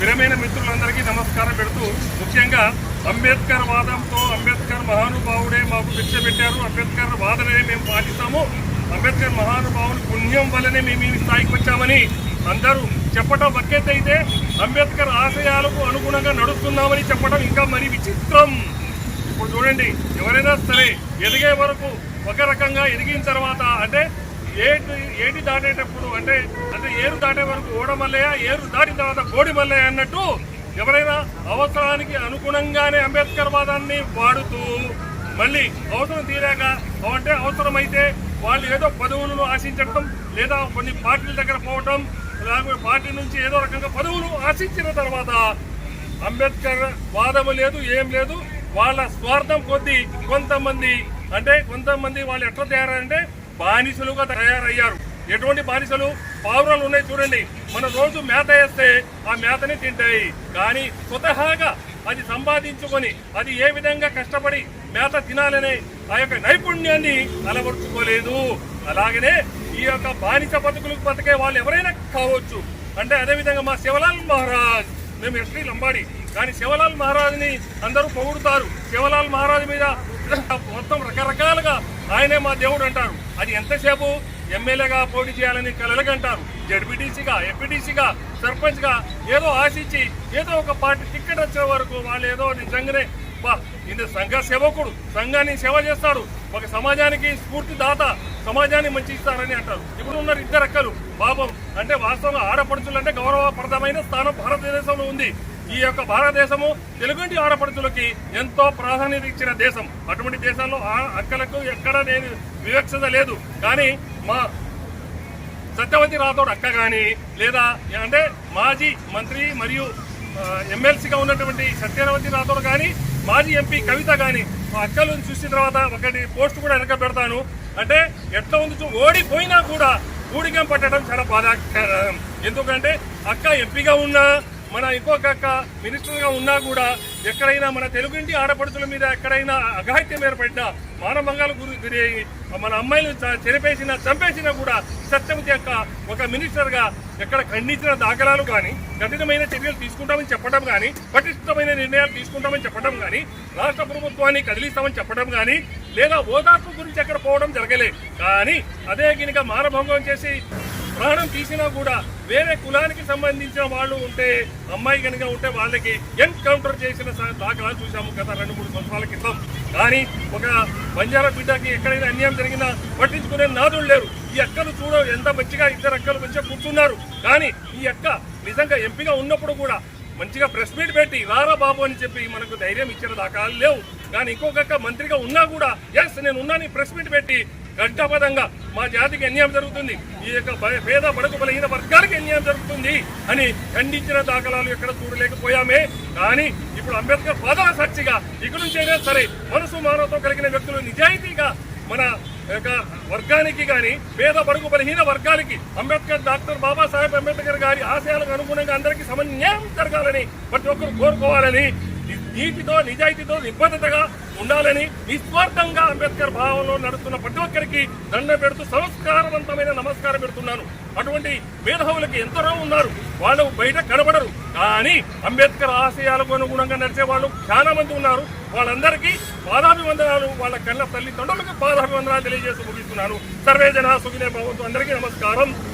ప్రియమైన మిత్రులందరికీ నమస్కారం పెడుతూ ముఖ్యంగా అంబేద్కర్ వాదంతో అంబేద్కర్ మహానుభావుడే మాకు భిక్ష పెట్టారు. అంబేద్కర్ వాదననే మేము పాటిస్తాము. అంబేద్కర్ మహానుభావుని పుణ్యం వల్లనే మేము ఈ స్థాయికి వచ్చామని అందరూ చెప్పడం అయితే అంబేద్కర్ ఆశయాలకు అనుగుణంగా నడుస్తున్నామని చెప్పడం ఇంకా మరి విచిత్రం. ఇప్పుడు చూడండి ఎవరైనా సరే ఎదిగే వరకు ఒక రకంగా ఎదిగిన తర్వాత అంటే ఏటి ఏటి దాటేటప్పుడు అంటే అంటే ఏరు దాటే వరకు ఓడమల్లయ్య ఏరు దాటిన తర్వాత కోడి మల్లయ్య అన్నట్టు ఎవరైనా అవసరానికి అనుగుణంగానే అంబేద్కర్ వాదాన్ని వాడుతూ మళ్ళీ అవసరం తీరాక అంటే అవసరమైతే వాళ్ళు ఏదో పదవులను ఆశించడం లేదా కొన్ని పార్టీల దగ్గర పోవటం లేకపోతే పార్టీ నుంచి ఏదో రకంగా పదవులు ఆశించిన తర్వాత అంబేద్కర్ వాదము లేదు ఏం లేదు. వాళ్ళ స్వార్థం కొద్దీ కొంతమంది అంటే కొంతమంది వాళ్ళు ఎట్లా తయారంటే బానిసలుగా తయారయ్యారు. ఎటువంటి బానిసలు? పావురాలు ఉన్నాయి చూడండి. మన రోజు మేత వేస్తే ఆ మేతని తింటాయి. కానీ స్వతహాగా అది సంపాదించుకొని అది ఏ విధంగా కష్టపడి మేత తినాలనే ఆ యొక్క నైపుణ్యాన్ని అలవరుచుకోలేదు. అలాగనే ఈ యొక్క బానిస బతుకులకు బతికే వాళ్ళు ఎవరైనా కావచ్చు. అంటే అదేవిధంగా మా శివలాల్ మహారాజ్. మేము ఎస్టీ లంబాడి. కానీ శివలాల్ మహారాజ్ని అందరూ పొగుడుతారు. శివలాల్ మహారాజ్ మీద మొత్తం రకరకాలుగా ఆయనే మా దేవుడు అంటారు. అది ఎంతసేపు? ఎమ్మెల్యేగా పోటీ చేయాలని కలలుగంటారు జడ్పీటీసీగా ఎంపీటీసీగా సర్పంచ్గా ఏదో ఆశించి ఏదో ఒక పార్టీ టికెట్ వచ్చే వరకు వాళ్ళు ఏదో నిజంగానే బా ఇది సంఘ సేవకుడు సంఘాన్ని సేవ చేస్తాడు. ఒక సమాజానికి స్ఫూర్తిదాత సమాజాన్ని మంచి ఇస్తారని అంటారు. ఇప్పుడు ఉన్నారు ఇద్దరు అక్కలు. పాపం అంటే వాస్తవంగా ఆడపడుచులు అంటే గౌరవప్రదమైన స్థానం భారతదేశంలో ఉంది. ఈ యొక్క భారతదేశము తెలుగుంటి ఆడపడుచులకి ఎంతో ప్రాధాన్యత ఇచ్చిన దేశం. అటువంటి దేశాల్లో ఆ అక్కలకు ఎక్కడ నేను వివక్షత లేదు. కానీ మా సత్యవతి రాథోడ్ అక్క కానీ లేదా అంటే మాజీ మంత్రి మరియు ఎమ్మెల్సీగా ఉన్నటువంటి సత్యవతి రాథోడ్ కానీ మాజీ ఎంపీ కవిత కానీ అక్కలు అక్కలను చూసిన తర్వాత ఒకటి పోస్ట్ కూడా వెనక పెడతాను. అంటే ఎట్లా ఉంది ఓడిపోయినా కూడా ఊడికం పట్టడం చాలా బాధాకరం. ఎందుకంటే అక్క ఎంపీగా ఉన్నా మన ఇంకొక మినిస్టర్గా ఉన్నా కూడా ఎక్కడైనా మన తెలుగుంటి ఆడపడుతుల మీద ఎక్కడైనా అఘాయిత్యం ఏర్పడినా మానభంగాలు గురి మన అమ్మాయిలు చనిపేసినా చెరిపేసినా చంపేసినా కూడా సత్యం యొక్క ఒక మినిస్టర్గా ఎక్కడ ఖండించిన దాఖలాలు కానీ కఠినమైన చర్యలు తీసుకుంటామని చెప్పడం కానీ పటిష్టమైన నిర్ణయాలు తీసుకుంటామని చెప్పడం కానీ రాష్ట్ర ప్రభుత్వాన్ని కదిలిస్తామని చెప్పడం కానీ లేదా ఓదార్పు గురించి ఎక్కడ పోవడం జరగలేదు కానీ అదే గినక మానభంగం చేసి ప్రాణం తీసినా కూడా వేరే కులానికి సంబంధించిన వాళ్ళు ఉంటే అమ్మాయి కనుక ఉంటే వాళ్ళకి ఎన్కౌంటర్ చేసిన స- దాఖలాలు చూసాము గత రెండు మూడు సంవత్సరాల క్రితం. కానీ ఒక బంజారా బిడ్డకి ఎక్కడైనా అన్యాయం జరిగినా పట్టించుకునే నాదులు లేరు. ఈ అక్కలు చూడ ఎంత మంచిగా ఇద్దరు అక్కలు మంచిగా కూర్చున్నారు. కానీ ఈ అక్క నిజంగా ఎంపీగా ఉన్నప్పుడు కూడా మంచిగా ప్రెస్ మీట్ పెట్టి రారా బాబు అని చెప్పి మనకు ధైర్యం ఇచ్చిన దాఖలాలు లేవు. కానీ ఇంకొక మంత్రిగా ఉన్నా కూడా ఎస్ నేను ఉన్నాను ప్రెస్ మీట్ పెట్టి గంటాపదంగా మా జాతికి అన్యాయం జరుగుతుంది. ఈ యొక్క పేద బడుగు బలహీన వర్గానికి అన్యాయం జరుగుతుంది అని ఖండించిన దాఖలాలు ఎక్కడ చూడలేకపోయామే. కానీ ఇప్పుడు అంబేద్కర్ పదవ సాక్షిగా ఇక్కడి నుంచైనా సరే మనసు మానవతో కలిగిన వ్యక్తులు నిజాయితీగా మన యొక్క వర్గానికి కానీ పేద బడుగు బలహీన వర్గాలకి అంబేద్కర్ డాక్టర్ బాబాసాహెబ్ అంబేద్కర్ గారి ఆశయాలకు అనుగుణంగా అందరికీ సమన్యాయం జరగాలని ప్రతి ఒక్కరు కోరుకోవాలని నీతితో నిజాయితీతో నిబద్ధతగా ఉండాలని నిస్వార్థంగా అంబేద్కర్ భావంలో నడుస్తున్న ప్రతి ఒక్కరికి దండ పెడుతూ సంస్కారవంతమైన నమస్కారం పెడుతున్నాను. అటువంటి మేధావులకి ఎంతరో ఉన్నారు. వాళ్ళు బయట కనబడరు. కానీ అంబేద్కర్ ఆశయాలకు అనుగుణంగా నడిచే వాళ్ళు చాలా మంది ఉన్నారు. వాళ్ళందరికీ పాదాభివందనాలు వాళ్ళ కళ్ళ తల్లి తండ్రులకు పాదాభివందనాలు తెలియజేస్తూ ముగిస్తున్నాను. సర్వేజన సుఖినే భగవంతు అందరికీ నమస్కారం.